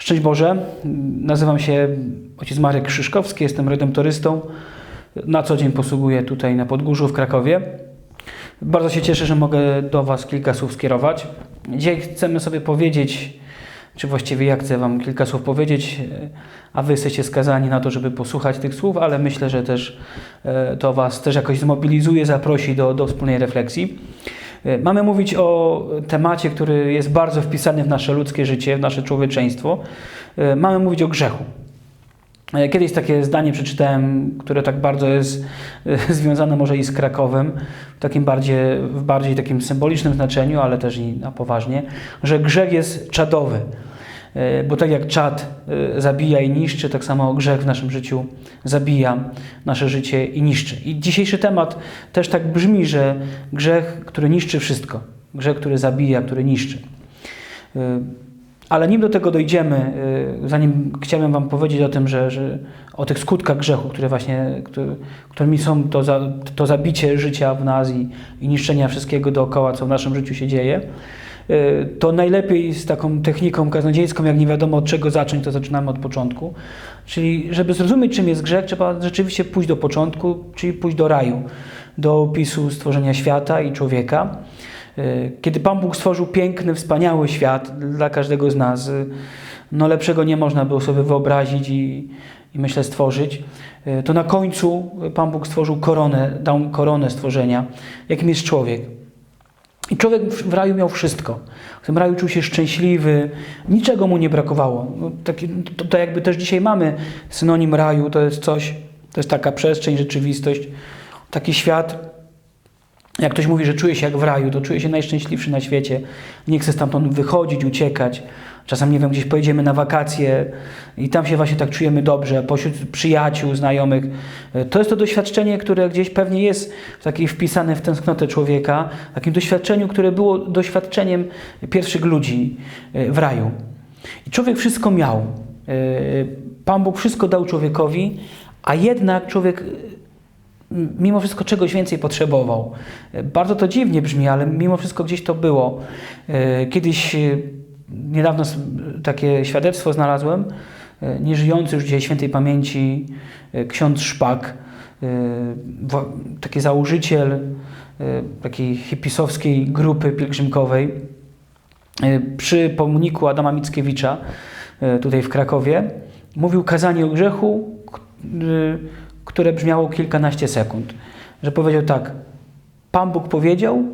Szczęść Boże, nazywam się ojciec Marek Krzyszkowski, jestem redemptorystą. Na co dzień posługuję tutaj na Podgórzu w Krakowie. Bardzo się cieszę, że mogę do Was kilka słów skierować. Dzisiaj chcemy sobie powiedzieć, czy właściwie ja chcę Wam kilka słów powiedzieć, a Wy jesteście skazani na to, żeby posłuchać tych słów, ale myślę, że też e, to Was też jakoś zmobilizuje, zaprosi do, do wspólnej refleksji. E, mamy mówić o temacie, który jest bardzo wpisany w nasze ludzkie życie, w nasze człowieczeństwo. E, mamy mówić o grzechu. E, Kiedyś takie zdanie przeczytałem, które tak bardzo jest związane może i z Krakowem, w takim bardziej, w bardziej takim symbolicznym znaczeniu, ale też i na poważnie, że grzech jest czadowy. Bo tak jak czad zabija i niszczy, tak samo grzech w naszym życiu zabija nasze życie i niszczy. I dzisiejszy temat też tak brzmi, że grzech, który niszczy wszystko, grzech, który zabija, który niszczy. Ale nim do tego dojdziemy, zanim chciałem Wam powiedzieć o tym, że, że o tych skutkach grzechu, które właśnie, które, którymi są to, za, to zabicie życia w nas i, i niszczenia wszystkiego dookoła, co w naszym życiu się dzieje, to najlepiej z taką techniką kaznodziejską, jak nie wiadomo od czego zacząć, to zaczynamy od początku. Czyli, żeby zrozumieć, czym jest grzech, trzeba rzeczywiście pójść do początku, czyli pójść do raju, do opisu stworzenia świata i człowieka. Kiedy Pan Bóg stworzył piękny, wspaniały świat dla każdego z nas, no lepszego nie można było sobie wyobrazić i, i myślę stworzyć, to na końcu Pan Bóg stworzył koronę, dał koronę stworzenia, jakim jest człowiek. I człowiek w raju miał wszystko. W tym raju czuł się szczęśliwy, niczego mu nie brakowało. No, to, to jakby też dzisiaj mamy synonim raju, to jest coś, to jest taka przestrzeń, rzeczywistość, taki świat. Jak ktoś mówi, że czuje się jak w raju, to czuje się najszczęśliwszy na świecie. Nie chce stamtąd wychodzić, uciekać. Czasem, nie wiem, gdzieś pojedziemy na wakacje i tam się właśnie tak czujemy dobrze, pośród przyjaciół, znajomych. To jest to doświadczenie, które gdzieś pewnie jest takiej wpisane w tęsknotę człowieka, takim doświadczeniu, które było doświadczeniem pierwszych ludzi w raju. I człowiek wszystko miał. Pan Bóg wszystko dał człowiekowi, a jednak człowiek mimo wszystko czegoś więcej potrzebował. Bardzo to dziwnie brzmi, ale mimo wszystko gdzieś to było. Kiedyś niedawno takie świadectwo znalazłem. Nieżyjący już dzisiaj świętej pamięci ksiądz Szpak, taki założyciel takiej hipisowskiej grupy pielgrzymkowej przy pomniku Adama Mickiewicza tutaj w Krakowie mówił kazanie o grzechu, które brzmiało kilkanaście sekund. Że powiedział tak, Pan Bóg powiedział,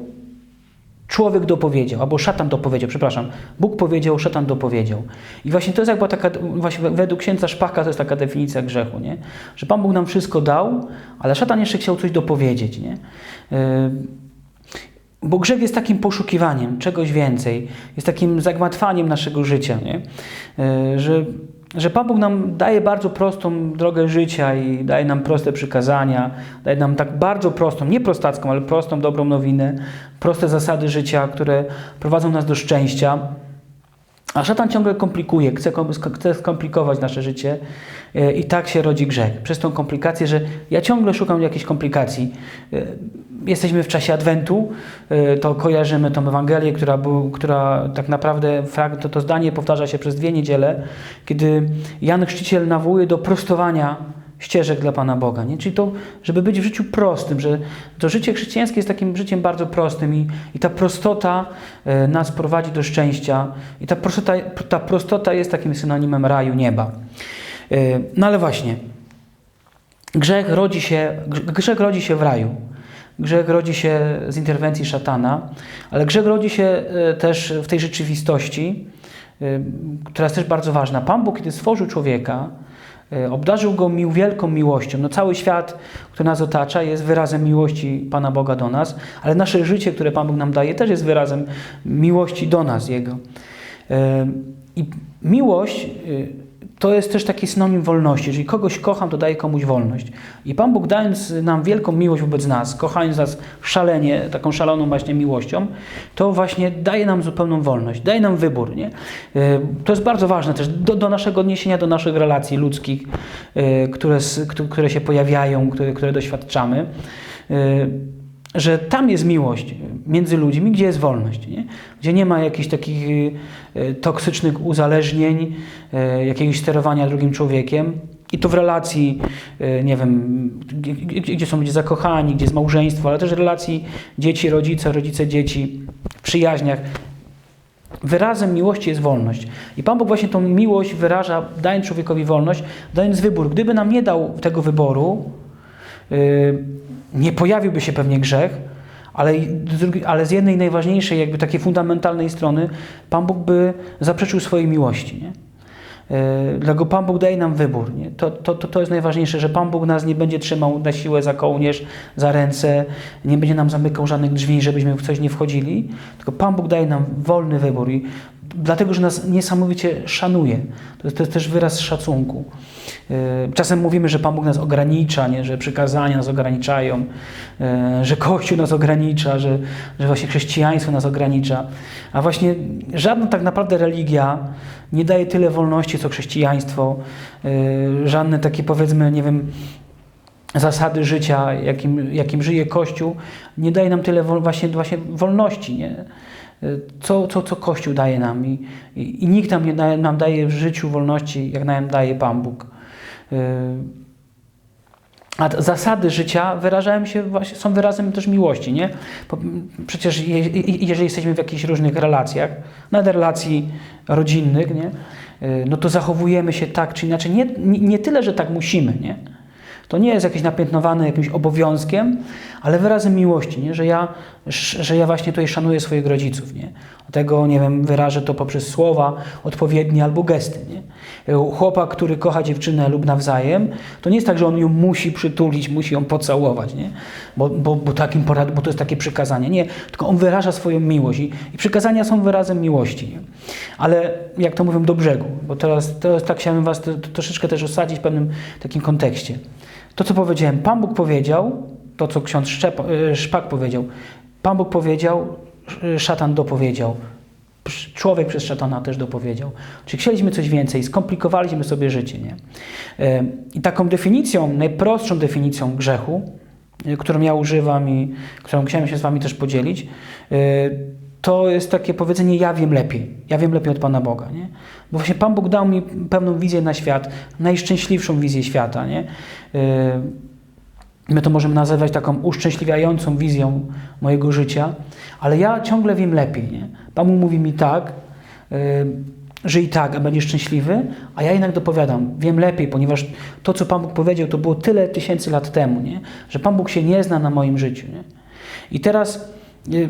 człowiek dopowiedział, albo szatan dopowiedział, przepraszam. Bóg powiedział, szatan dopowiedział. I właśnie to jest jakby taka, właśnie według księdza Szpaka to jest taka definicja grzechu, nie? Że Pan Bóg nam wszystko dał, ale szatan jeszcze chciał coś dopowiedzieć, nie? Bo grzech jest takim poszukiwaniem czegoś więcej, jest takim zagmatwaniem naszego życia, nie? Że że Pan Bóg nam daje bardzo prostą drogę życia i daje nam proste przykazania, daje nam tak bardzo prostą, nie prostacką, ale prostą, dobrą nowinę, proste zasady życia, które prowadzą nas do szczęścia. A szatan ciągle komplikuje, chce, chce skomplikować nasze życie i tak się rodzi grzech. Przez tą komplikację, że ja ciągle szukam jakiejś komplikacji. Jesteśmy w czasie Adwentu, to kojarzymy tą Ewangelię, która, która tak naprawdę, to, to zdanie powtarza się przez dwie niedziele, kiedy Jan Chrzciciel nawołuje do prostowania ścieżek dla Pana Boga. Nie? Czyli to, żeby być w życiu prostym, że to życie chrześcijańskie jest takim życiem bardzo prostym i, i ta prostota e, nas prowadzi do szczęścia i ta prostota, ta prostota jest takim synonimem raju, nieba. E, no ale właśnie, grzech rodzi się, grzech rodzi się w raju. Grzech rodzi się z interwencji szatana, ale grzech rodzi się e, też w tej rzeczywistości, która jest też bardzo ważna. Pan Bóg, kiedy stworzył człowieka, obdarzył go mił, wielką miłością. No, cały świat, który nas otacza, jest wyrazem miłości Pana Boga do nas, ale nasze życie, które Pan Bóg nam daje, też jest wyrazem miłości do nas Jego. I miłość to jest też taki synonim wolności. Jeżeli kogoś kocham, to daję komuś wolność. I Pan Bóg dając nam wielką miłość wobec nas, kochając nas szalenie, taką szaloną właśnie miłością, to właśnie daje nam zupełną wolność, daje nam wybór. Nie? To jest bardzo ważne też do, do naszego odniesienia do naszych relacji ludzkich, które, które się pojawiają, które, które doświadczamy. Że tam jest miłość między ludźmi, gdzie jest wolność, nie? gdzie nie ma jakichś takich y, toksycznych uzależnień, y, jakiegoś sterowania drugim człowiekiem. I to w relacji, y, nie wiem, gdzie, są ludzie zakochani, gdzie jest małżeństwo, ale też relacji dzieci, rodzice, rodzice, dzieci, w przyjaźniach. Wyrazem miłości jest wolność. I Pan Bóg właśnie tą miłość wyraża, dając człowiekowi wolność, dając wybór. Gdyby nam nie dał tego wyboru, nie pojawiłby się pewnie grzech, ale, ale z jednej najważniejszej, jakby takiej fundamentalnej strony, Pan Bóg by zaprzeczył swojej miłości. Nie? Yy, dlatego Pan Bóg daje nam wybór. Nie? To, to, to, to jest najważniejsze, że Pan Bóg nas nie będzie trzymał na siłę za kołnierz, za ręce, nie będzie nam zamykał żadnych drzwi, żebyśmy w coś nie wchodzili, tylko Pan Bóg daje nam wolny wybór i dlatego, że nas niesamowicie szanuje. To jest, też wyraz szacunku. Yy, czasem mówimy, że Pan Bóg nas ogranicza, nie? że przykazania nas ograniczają, yy, że Kościół nas ogranicza, że, że właśnie chrześcijaństwo nas ogranicza. A właśnie żadna tak naprawdę religia nie daje tyle wolności co chrześcijaństwo. Yy, żadne takie powiedzmy, nie wiem, zasady życia, jakim, jakim żyje Kościół, nie daje nam tyle właśnie, właśnie wolności. Nie? Co, co, co Kościół daje nam i, i, i nikt nam nie daje, nam daje w życiu wolności, jak nam daje Pan Bóg. A zasady życia wyrażają się właśnie, są wyrazem też miłości, nie? Przecież je, jeżeli jesteśmy w jakichś różnych relacjach, nawet relacji rodzinnych, nie? No to zachowujemy się tak czy inaczej. Nie, nie, nie tyle, że tak musimy, nie? To nie jest jakieś napiętnowane jakimś obowiązkiem, ale wyrazem miłości, nie? Że, ja, że ja właśnie tutaj szanuję swoich rodziców. Nie? Dlatego, nie wiem, wyrażę to poprzez słowa odpowiednie albo gesty. Nie? Chłopak, który kocha dziewczynę lub nawzajem, to nie jest tak, że on ją musi przytulić, musi ją pocałować, nie? Bo, bo, bo, takim porad, bo to jest takie przykazanie. Nie, tylko on wyraża swoją miłość i, i przykazania są wyrazem miłości. Nie? Ale jak to mówią, do brzegu, bo teraz, teraz tak chciałem Was to, to troszeczkę też osadzić w pewnym takim kontekście. To, co powiedziałem, Pan Bóg powiedział, to, co ksiądz Szczep, Szpak powiedział, Pan Bóg powiedział, szatan dopowiedział. Człowiek przez szatana też dopowiedział. Czyli chcieliśmy coś więcej, skomplikowaliśmy sobie życie. Nie? I taką definicją, najprostszą definicją grzechu, którą ja używam i którą chciałem się z Wami też podzielić, to jest takie powiedzenie: Ja wiem lepiej. Ja wiem lepiej od Pana Boga. Nie? Bo właśnie Pan Bóg dał mi pewną wizję na świat, najszczęśliwszą wizję świata. Nie? My to możemy nazywać taką uszczęśliwiającą wizją mojego życia, ale ja ciągle wiem lepiej. Nie? Pan Bóg mówi mi tak, yy, że i tak, a będziesz szczęśliwy, a ja jednak dopowiadam, wiem lepiej, ponieważ to, co Pan Bóg powiedział, to było tyle tysięcy lat temu, nie? że Pan Bóg się nie zna na moim życiu. Nie? I teraz yy,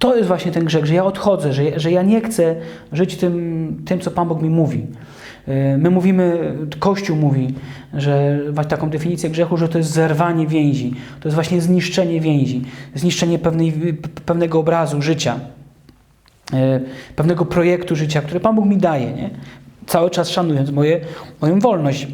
to jest właśnie ten grzech, że ja odchodzę, że, że ja nie chcę żyć tym, tym, co Pan Bóg mi mówi. My mówimy, Kościół mówi, że taką definicję grzechu, że to jest zerwanie więzi, to jest właśnie zniszczenie więzi, zniszczenie pewnej, pewnego obrazu życia, e, pewnego projektu życia, który Pan Bóg mi daje, nie? cały czas szanując moje, moją wolność.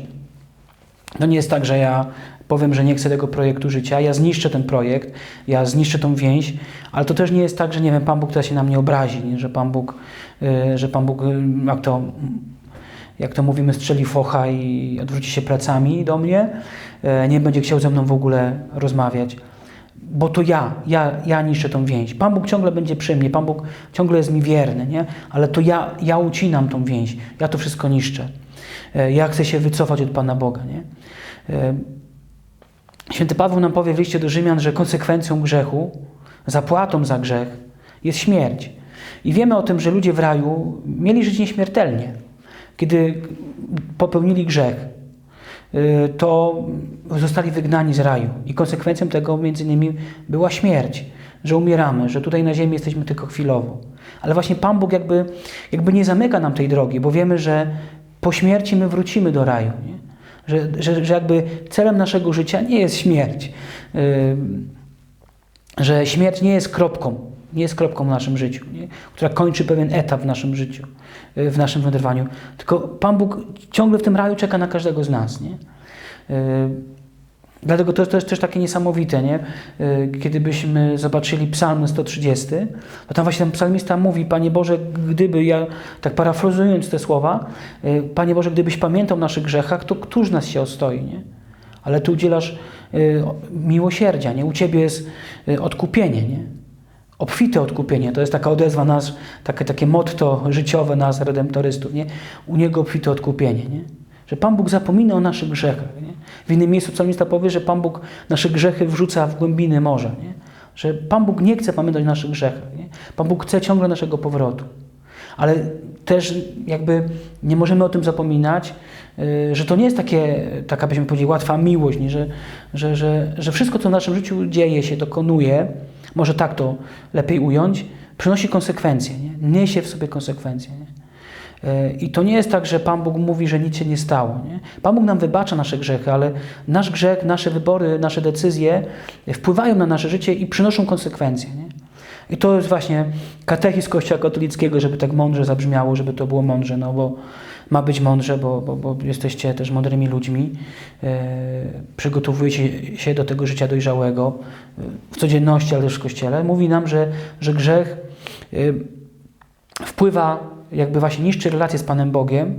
To nie jest tak, że ja powiem, że nie chcę tego projektu życia, ja zniszczę ten projekt, ja zniszczę tą więź, ale to też nie jest tak, że nie wiem, Pan Bóg teraz się na mnie obrazi, nie? że Pan Bóg, e, że Pan Bóg, jak to jak to mówimy, strzeli focha i odwróci się plecami do mnie, e, nie będzie chciał ze mną w ogóle rozmawiać. Bo to ja, ja, ja niszczę tą więź. Pan Bóg ciągle będzie przy mnie, Pan Bóg ciągle jest mi wierny, nie? ale to ja, ja ucinam tą więź, ja to wszystko niszczę. E, ja chcę się wycofać od Pana Boga. Nie? Święty Paweł nam powie w liście do Rzymian, że konsekwencją grzechu, zapłatą za grzech jest śmierć. I wiemy o tym, że ludzie w raju mieli żyć nieśmiertelnie kiedy popełnili grzech, y, to zostali wygnani z raju. I konsekwencją tego między innymi była śmierć, że umieramy, że tutaj na ziemi jesteśmy tylko chwilowo. Ale właśnie Pan Bóg jakby, jakby nie zamyka nam tej drogi, bo wiemy, że po śmierci my wrócimy do raju. Nie? Że, że, że jakby celem naszego życia nie jest śmierć. Yy, że śmierć nie jest kropką, nie jest kropką w naszym życiu, nie? która kończy pewien etap w naszym życiu, y, w naszym wędrowaniu. Tylko Pan Bóg ciągle w tym raju czeka na każdego z nas. Nie? Y, dlatego to, to jest też takie niesamowite, nie? Y, kiedy byśmy zobaczyli Psalm 130, to tam właśnie ten psalmista mówi, Panie Boże, gdyby, ja tak parafrazując te słowa, Panie Boże, gdybyś pamiętał o naszych grzechach, to któż nas się ostoi, nie? Ale Ty udzielasz y, miłosierdzia, nie? U Ciebie jest y, odkupienie, nie? Obfite odkupienie, to jest taka odezwa nas, takie, takie motto życiowe nas, redemptorystów, nie? U Niego obfite odkupienie, nie? Że Pan Bóg zapomina o naszych grzechach, nie? W innym miejscu psalmista powie, że Pan Bóg nasze grzechy wrzuca w głębiny morza, nie? Że Pan Bóg nie chce pamiętać o naszych grzechach, nie? Pan Bóg chce ciągle naszego powrotu. Ale też jakby nie możemy o tym zapominać, y, że to nie jest takie, taka byśmy powiedzieli, łatwa miłość, nie? Że, że, że, że wszystko, co w naszym życiu dzieje się, dokonuje, może tak to lepiej ująć, przynosi konsekwencje, nie? niesie w sobie konsekwencje. Nie? Y, I to nie jest tak, że Pan Bóg mówi, że nic się nie stało. Nie? Pan Bóg nam wybacza nasze grzechy, ale nasz grzech, nasze wybory, nasze decyzje wpływają na nasze życie i przynoszą konsekwencje. Nie? I to jest właśnie katechizm Kościoła katolickiego, żeby tak mądrze zabrzmiało, żeby to było mądrze, no bo ma być mądrze, bo, bo, bo jesteście też mądrymi ludźmi, e, przygotowujecie się do tego życia dojrzałego e, w codzienności, ale też w Kościele. Mówi nam, że, że grzech e, wpływa, jakby właśnie niszczy relacje z Panem Bogiem,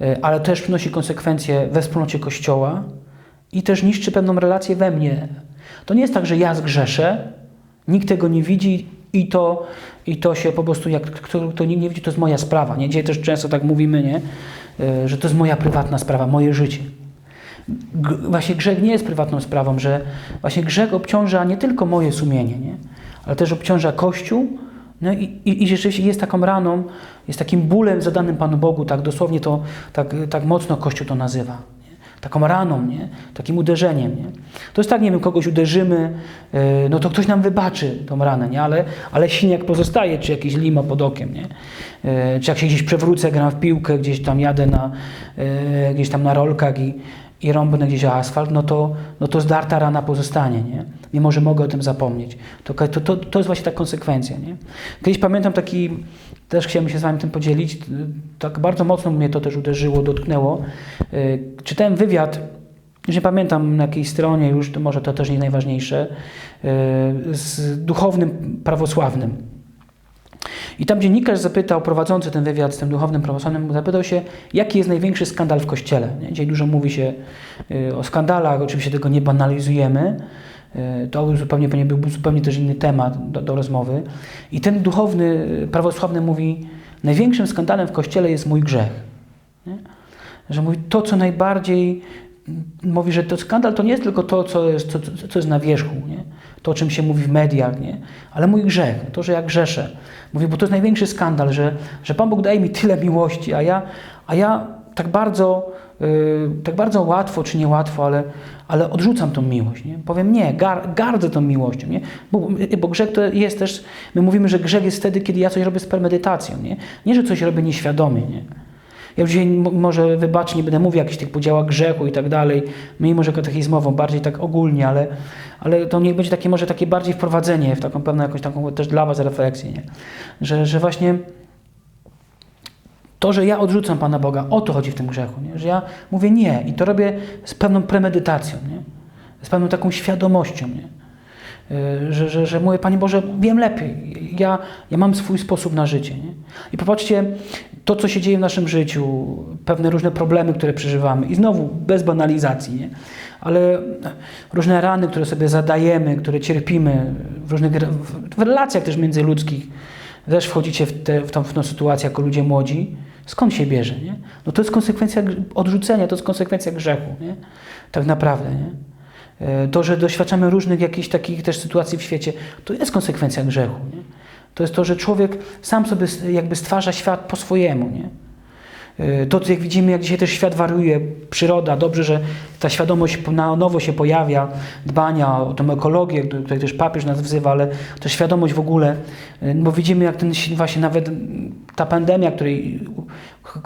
e, ale też przynosi konsekwencje we wspólnocie Kościoła i też niszczy pewną relację we mnie. To nie jest tak, że ja zgrzeszę, nikt tego nie widzi i to, i to się po prostu, jak kto, kto nikt nie widzi, to jest moja sprawa. Nie? Dzisiaj też często tak mówimy, nie? E, że to jest moja prywatna sprawa, moje życie. G właśnie grzech nie jest prywatną sprawą, że właśnie grzech obciąża nie tylko moje sumienie, nie? ale też obciąża Kościół, no i, i, I rzeczywiście jest taką raną, jest takim bólem zadanym Panu Bogu, tak dosłownie to, tak, tak mocno Kościół to nazywa. Taką raną, nie? takim uderzeniem. Nie? To jest tak, nie wiem, kogoś uderzymy, yy, no to ktoś nam wybaczy tą ranę, nie? Ale, ale siniak pozostaje, czy jakieś limo pod okiem, nie? Yy, czy jak się gdzieś przewrócę, gram w piłkę, gdzieś tam jadę na, yy, gdzieś tam na rolkach i, i rąbnę gdzieś asfalt, no to, no to zdarta rana pozostanie, nie? Mimo, że mogę o tym zapomnieć. To, to, to, to jest właśnie ta konsekwencja, nie? Kiedyś pamiętam taki, też chciałem się z Wami tym podzielić, tak bardzo mocno mnie to też uderzyło, dotknęło. Czytałem wywiad, już nie pamiętam na jakiej stronie, już to może to też nie najważniejsze, z duchownym prawosławnym. I tam dziennikarz zapytał, prowadzący ten wywiad z tym duchownym prawosławnym, zapytał się, jaki jest największy skandal w Kościele. Nie? Dzisiaj dużo mówi się o skandalach, oczywiście tego nie banalizujemy. To zupełnie, pewnie był zupełnie też inny temat do, do rozmowy. I ten duchowny prawosławny mówi, największym skandalem w Kościele jest mój grzech. Nie? Że mówi, to co najbardziej, mówi, że to skandal to nie jest tylko to, co jest, co, co jest na wierzchu, nie? To o czym się mówi w mediach, nie? ale mój grzech, to, że ja grzeszę. Mówi, bo to jest największy skandal, że, że Pan Bóg daje mi tyle miłości, a ja, a ja tak bardzo, yy, tak bardzo łatwo, czy niełatwo, ale, ale odrzucam tą miłość. Nie? Powiem nie, gar, gardzę tą miłością. Nie? Bo, bo grzech to jest też, my mówimy, że grzech jest wtedy, kiedy ja coś robię z premedytacją. Nie, nie że coś robię nieświadomie. Nie? Ja już dzisiaj może wybacz, nie będę mówił o jakichś tych podziałach grzechu i tak dalej, mimo że katechizmową, bardziej tak ogólnie, ale, ale to niech będzie takie może takie bardziej wprowadzenie w taką pewną jakąś taką też dla Was refleksję, nie? Że, że właśnie to, że ja odrzucam Pana Boga, o to chodzi w tym grzechu, nie? że ja mówię nie i to robię z pewną premedytacją, nie? z pewną taką świadomością, nie? Że, że, że mówię, Panie Boże, wiem lepiej, ja, ja mam swój sposób na życie. Nie? I popatrzcie, to, co się dzieje w naszym życiu, pewne różne problemy, które przeżywamy, i znowu bez banalizacji, nie? ale różne rany, które sobie zadajemy, które cierpimy w różnych w relacjach też międzyludzkich, też wchodzicie w, te, w, tą, w tą sytuację jako ludzie młodzi, skąd się bierze? Nie? No to jest konsekwencja odrzucenia, to jest konsekwencja grzechu, nie? tak naprawdę. Nie? To, że doświadczamy różnych jakichś takich też sytuacji w świecie, to jest konsekwencja grzechu. Nie? To jest to, że człowiek sam sobie jakby stwarza świat po swojemu. Nie? To, jak widzimy, jak dzisiaj też świat wariuje, przyroda, dobrze, że ta świadomość na nowo się pojawia, dbania o tę ekologię, tutaj też papież nas wzywa, ale to świadomość w ogóle, bo widzimy, jak ten właśnie nawet ta pandemia, której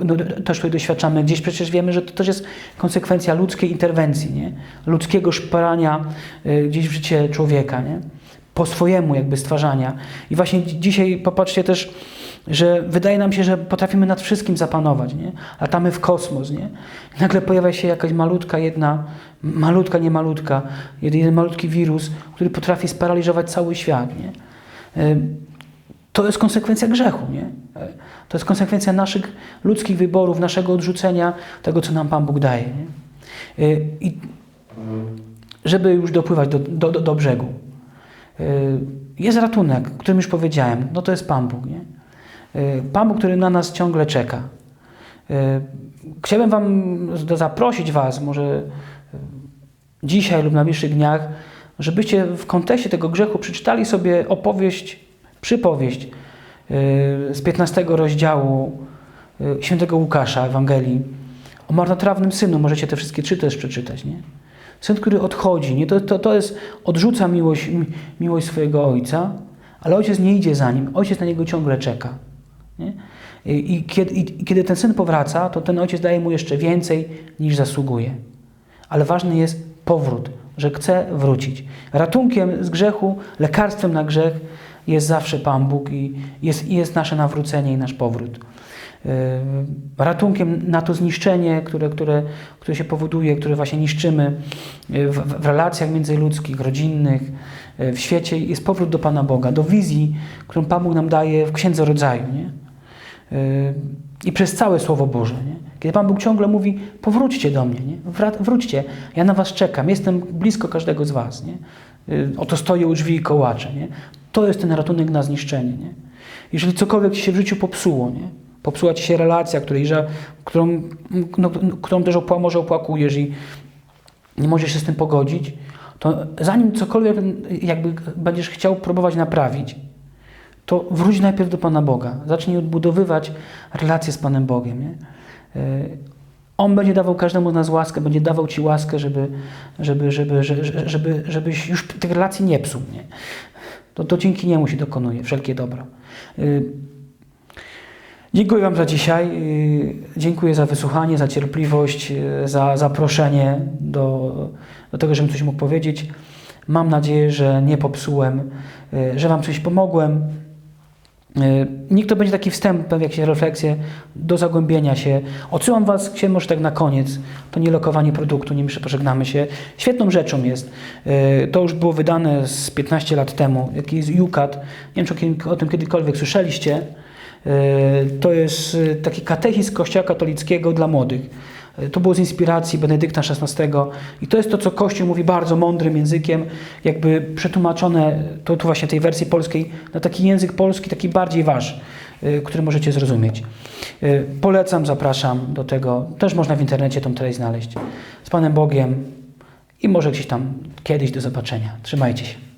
no, też tutaj doświadczamy, gdzieś przecież wiemy, że to też jest konsekwencja ludzkiej interwencji, nie? ludzkiego szparania gdzieś w życie człowieka, nie? Po swojemu jakby stwarzania. I właśnie dzisiaj popatrzcie też, że wydaje nam się, że potrafimy nad wszystkim zapanować, nie? Latamy w kosmos, nie? Nagle pojawia się jakaś malutka jedna, malutka, nie malutka, jeden malutki wirus, który potrafi sparaliżować cały świat, nie? To jest konsekwencja grzechu, nie? To jest konsekwencja naszych ludzkich wyborów, naszego odrzucenia tego, co nam Pan Bóg daje, nie? I żeby już dopływać do, do, do, do brzegu. Y, Jest ratunek, o którym już powiedziałem, no to jest Pan Bóg. Nie? Y, Pan Bóg, który na nas ciągle czeka. Y, Chciałbym Wam zaprosić Was, może dzisiaj lub na najbliższych dniach, żebyście w kontekście tego grzechu przeczytali sobie opowieść, przypowieść z 15 rozdziału świętego Łukasza Ewangelii o marnotrawnym synu. Możecie te wszystkie trzy też przeczytać, nie? Syn, który odchodzi, nie? To, to, to jest, odrzuca miłość, mi- miłość swojego ojca, ale ojciec nie idzie za nim, ojciec na niego ciągle czeka. Nie? I, i, kiedy, I kiedy ten syn powraca, to ten ojciec daje mu jeszcze więcej niż zasługuje. Ale ważny jest powrót, że chce wrócić. Ratunkiem z grzechu, lekarstwem na grzech jest zawsze Pan Bóg i jest, i jest nasze nawrócenie i nasz powrót. Ratunkiem na to zniszczenie, które, które, które się powoduje, które właśnie niszczymy w, w relacjach międzyludzkich, rodzinnych, w świecie, jest powrót do Pana Boga, do wizji, którą Pan Bóg nam daje w Księdze Rodzaju. Nie? I przez całe Słowo Boże. Nie? Kiedy Pan Bóg ciągle mówi, powróćcie do mnie, nie? Wróćcie, ja na was czekam, jestem blisko każdego z was. Nie? Oto stoję u drzwi i kołaczę. Nie? To jest ten ratunek na zniszczenie. Nie? Jeżeli cokolwiek ci się w życiu popsuło, nie? Popsuła ci się relacja, której, że, którą, no, którą też opła, może opłakujesz i nie możesz się z tym pogodzić, to zanim cokolwiek jakby będziesz chciał próbować naprawić, to wróć najpierw do Pana Boga. Zacznij odbudowywać relacje z Panem Bogiem. Nie? Yy, On będzie dawał każdemu z nas łaskę, będzie dawał Ci łaskę, żeby, żeby, żeby, żeby, żeby, żebyś już tych relacji nie psuł. Nie? To, to dzięki Niemu się dokonuje wszelkie dobro. Dziękuję Wam za dzisiaj. Yy, Dziękuję za wysłuchanie, za cierpliwość, yy, za zaproszenie do, do tego, żebym coś mógł powiedzieć. Mam nadzieję, że nie popsułem, yy, że Wam coś pomogłem. Niech to będzie taki wstęp, jakieś refleksje do zagłębienia się. Odsyłam Was, się może tak na koniec, to nie lokowanie produktu, nim jeszcze pożegnamy się. Świetną rzeczą jest, to już było wydane z 15 lat temu, jaki jest UCAT. Nie wiem, czy o tym kiedykolwiek słyszeliście. Yy, To jest yy, taki katechizm Kościoła katolickiego dla młodych. Yy, To było z inspiracji Benedykta XVI i to jest to, co Kościół mówi bardzo mądrym językiem, jakby przetłumaczone, to właśnie tej wersji polskiej, na taki język polski, taki bardziej wasz, który możecie zrozumieć. Polecam, zapraszam do tego. Też można w internecie tą treść znaleźć. Z Panem Bogiem i może gdzieś tam kiedyś do zobaczenia. Trzymajcie się.